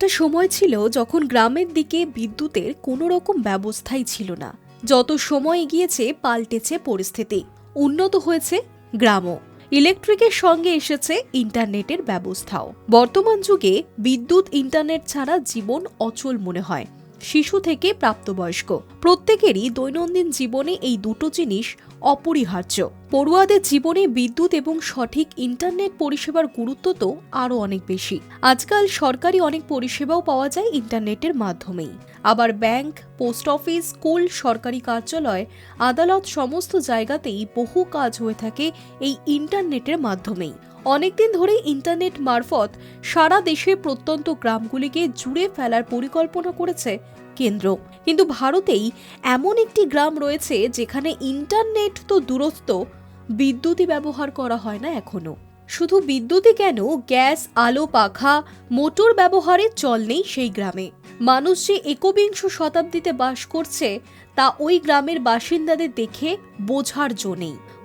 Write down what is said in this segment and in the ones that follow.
একটা সময় ছিল যখন গ্রামের দিকে বিদ্যুতের কোনো রকম ব্যবস্থাই ছিল না। যত সময় এগিয়েছে, পাল্টেছে পরিস্থিতি। উন্নত হয়েছে গ্রামও। ইলেকট্রিকের সঙ্গে এসেছে ইন্টারনেটের ব্যবস্থাও। বর্তমান যুগে বিদ্যুৎ, ইন্টারনেট ছাড়া জীবন অচল মনে হয়। শিশু থেকে প্রাপ্তবয়স্ক। প্রত্যেকেরই দৈনন্দিন জীবনে এই দুটো জিনিস অপরিহার্য। পড়ুয়াদের জীবনে বিদ্যুৎ এবং সঠিক ইন্টারনেট পরিষেবার গুরুত্ব তো আরও অনেক বেশি। আজকাল সরকারি অনেক পরিষেবাও পাওয়া যায় ইন্টারনেটের মাধ্যমেই। আবার ব্যাংক, পোস্ট অফিস, স্কুল, সরকারি কার্যালয়, আদালত সমস্ত জায়গাতেই বহু কাজ হয়ে থাকে এই ইন্টারনেটের মাধ্যমেই। অনেকদিন ধরে ইন্টারনেট মারফত সারা দেশে প্রত্যন্ত গ্রামগুলিকে জুড়ে ফেলার পরিকল্পনা করেছে কেন্দ্র। কিন্তু ভারতেই এমন একটি গ্রাম রয়েছে যেখানে ইন্টারনেট তো দূরত্ব বিদ্যুৎই ব্যবহার করা হয় না এখনও। শুধু বিদ্যুৎই কেন, গ্যাস, আলো, পাখা, মোটর ব্যবহারে চল নেই সেই গ্রামে। মানুষ যে একবিংশ শতাব্দীতে বাস করছে, তা ওই গ্রামের বাসিন্দাদের দেখে বোঝার জো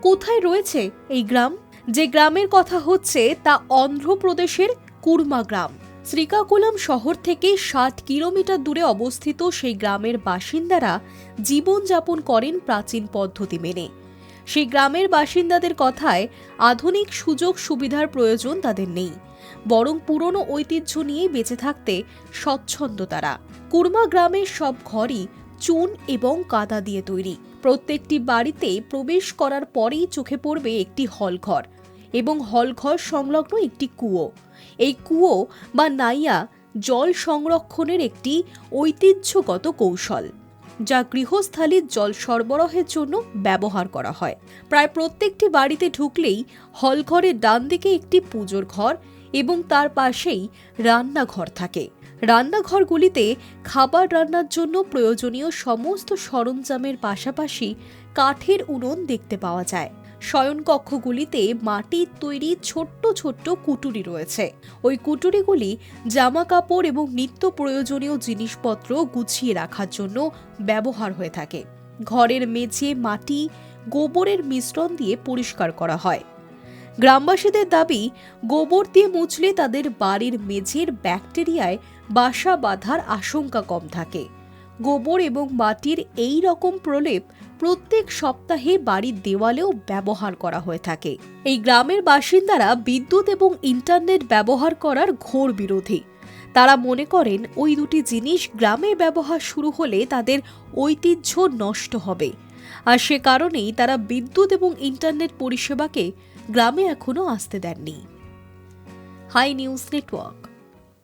কোথায় রয়েছে এই গ্রাম? যে গ্রামের কথা হচ্ছে তা অন্ধ্রপ্রদেশের কুর্মা গ্রাম। শ্রীকাকুলাম শহর থেকে ষাট কিলোমিটার দূরে অবস্থিত সেই গ্রামের বাসিন্দারা জীবনযাপন করেন প্রাচীন পদ্ধতি মেনে। সেই গ্রামের বাসিন্দাদের কথায় আধুনিক সুযোগ সুবিধার প্রয়োজন তাদের নেই, বরং পুরনো ঐতিহ্য নিয়ে বেঁচে থাকতে স্বচ্ছন্দ তারা। কুর্মা গ্রামের সব ঘরই চুন এবং কাদা দিয়ে তৈরি। প্রত্যেকটি বাড়িতে প্রবেশ করার পরেই চোখে পড়বে একটি হলঘর। এবং হলঘর সংলগ্ন একটি কুয়ো। এই কুয়ো বা নাইয়া জল সংরক্ষণের একটি ঐতিহ্যগত কৌশল, যা গৃহস্থালির জল সরবরাহের জন্য ব্যবহার করা হয়। প্রায় প্রত্যেকটি বাড়িতে ঢুকলেই হলঘরের ডান দিকে একটি পুজোর ঘর এবং তার পাশেই রান্নাঘর থাকে। রান্নাঘরগুলিতে খাবার রান্নার জন্য প্রয়োজনীয় সমস্ত সরঞ্জামের পাশাপাশি কাঠের উনুন দেখতে পাওয়া যায়। শয়নকক্ষগুলিতে মাটির তৈরি ছোট্ট ছোট্ট কুটুরি রয়েছে। ওই কুটুরিগুলি জামা কাপড় এবং নিত্য প্রয়োজনীয় জিনিসপত্র গুছিয়ে রাখার জন্য ব্যবহার হয়ে থাকে। ঘরের মেঝে মাটি, গোবরের মিশ্রণ দিয়ে পরিষ্কার করা হয়। গ্রামবাসীদের দাবি, গোবর দিয়ে মুছলে তাদের বাড়ির মেঝের ব্যাকটেরিয়ায় বাসা বাঁধার আশঙ্কা কম থাকে। গোবর এবং মাটির এই রকম প্রলেপ প্রত্যেক সপ্তাহে বাড়ির দেওয়ালেও ব্যবহার করা হয়ে থাকে। এই গ্রামের বাসিন্দারা বিদ্যুৎ এবং ইন্টারনেট ব্যবহার করার ঘোর বিরোধী। তারা মনে করেন ওই দুটি জিনিস গ্রামে ব্যবহার শুরু হলে তাদের ঐতিহ্য নষ্ট হবে। আর সে কারণেই তারা বিদ্যুৎ এবং ইন্টারনেট পরিষেবাকে গ্রামে এখনও আসতে দেননি। Hi news network.